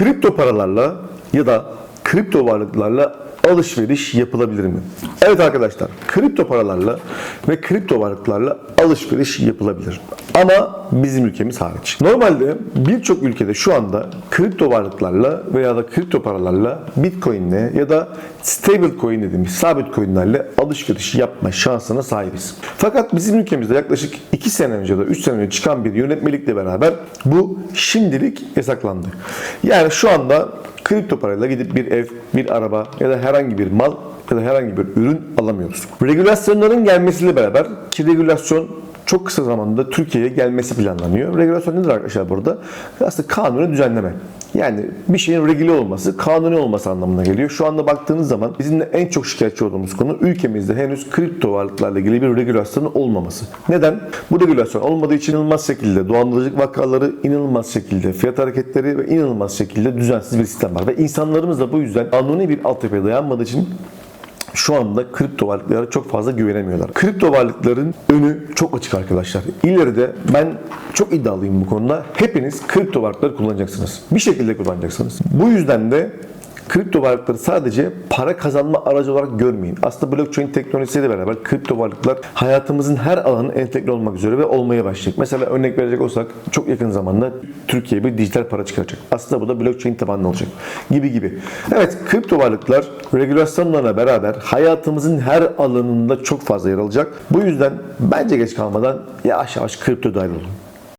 Kripto paralarla ya da kripto varlıklarla alışveriş yapılabilir mi? Evet arkadaşlar, kripto paralarla ve kripto varlıklarla alışveriş yapılabilir. Ama bizim ülkemiz hariç. Normalde birçok ülkede şu anda kripto varlıklarla veya da kripto paralarla Bitcoin'le ya da stable coin dediğimiz sabit coin'lerle alışveriş yapma şansına sahibiz. Fakat bizim ülkemizde yaklaşık 2 sene önce de 3 sene önce çıkan bir yönetmelikle beraber bu şimdilik yasaklandı. Yani şu anda kripto parayla gidip bir ev, bir araba ya da herhangi bir mal ya da herhangi bir ürün alamıyoruz. Regülasyonların gelmesiyle beraber ki regülasyon çok kısa zamanda Türkiye'ye gelmesi planlanıyor. Regülasyon nedir arkadaşlar burada? Aslında kanunu düzenleme. Yani bir şeyin regüle olması, kanuni olması anlamına geliyor. Şu anda baktığınız zaman bizim de en çok şikayetçi olduğumuz konu ülkemizde henüz kripto varlıklarla ilgili bir regülasyonun olmaması. Neden? Bu regülasyon olmadığı için inanılmaz şekilde dolandırıcılık vakaları, inanılmaz şekilde fiyat hareketleri ve inanılmaz şekilde düzensiz bir sistem var. Ve insanlarımız da bu yüzden kanuni bir altyapıya dayanmadığı için şu anda kripto varlıklara çok fazla güvenemiyorlar. Kripto varlıkların önü çok açık arkadaşlar. İleride ben çok iddialıyım bu konuda. Hepiniz kripto varlıkları kullanacaksınız. Bir şekilde kullanacaksınız. Bu yüzden de kripto varlıkları sadece para kazanma aracı olarak görmeyin. Aslında blockchain teknolojisiyle beraber kripto varlıklar hayatımızın her alanı entegre olmak üzere ve olmaya başlayacak. Mesela örnek verecek olsak çok yakın zamanda Türkiye bir dijital para çıkaracak. Aslında bu da blockchain tabanlı olacak. Gibi gibi. Evet kripto varlıklar regülasyonlarla beraber hayatımızın her alanında çok fazla yer alacak. Bu yüzden bence geç kalmadan yavaş yavaş kripto dahil olun.